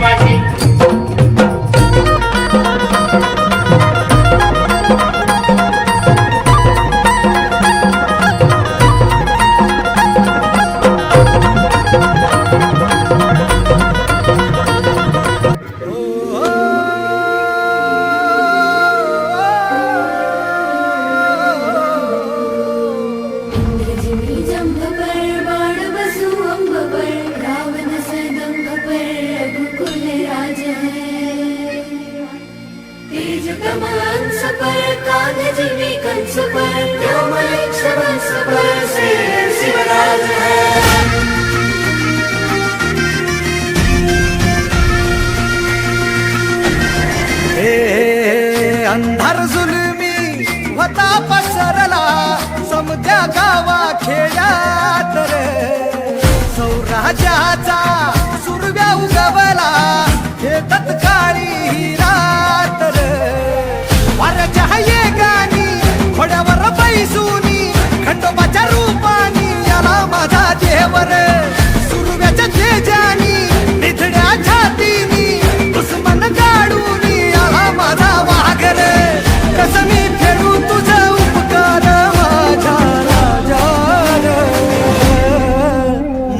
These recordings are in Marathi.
বাসী अंधार जुलमी होता पसरला समध्या गावा खेड्यात रे। सौराज्याचा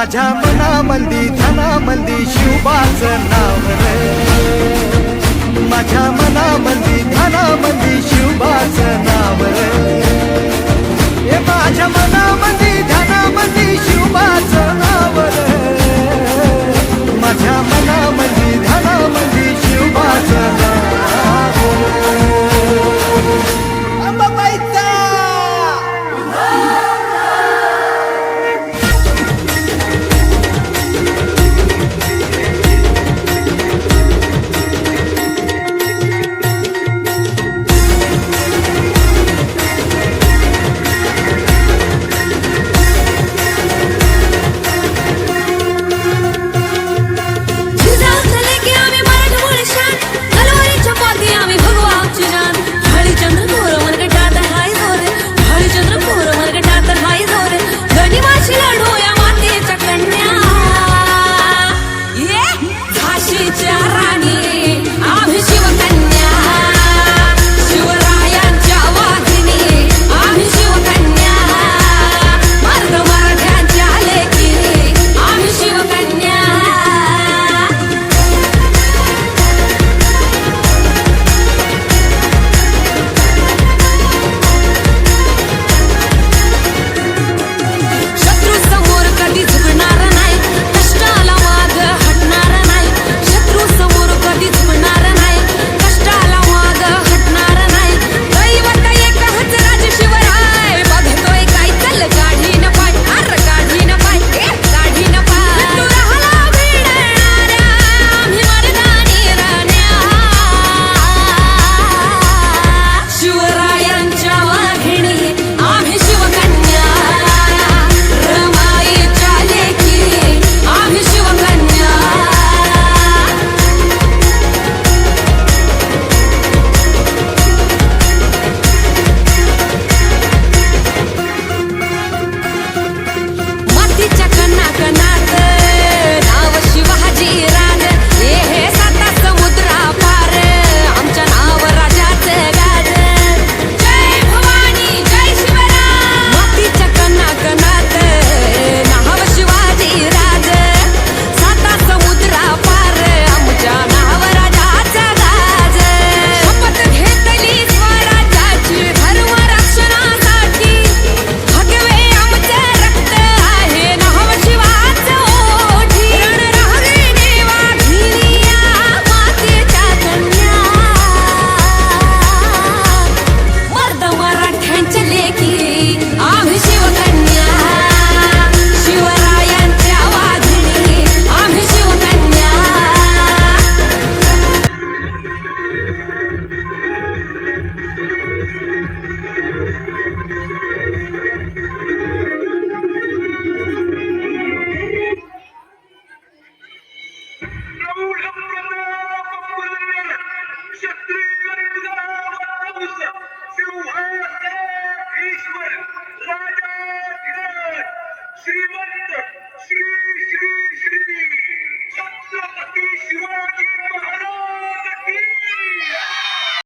माझ्या मनामंदी धनामंदी शिवबाच नाव रे. माझ्या मनामंदी धनामंदी शिवबा Mediterránea.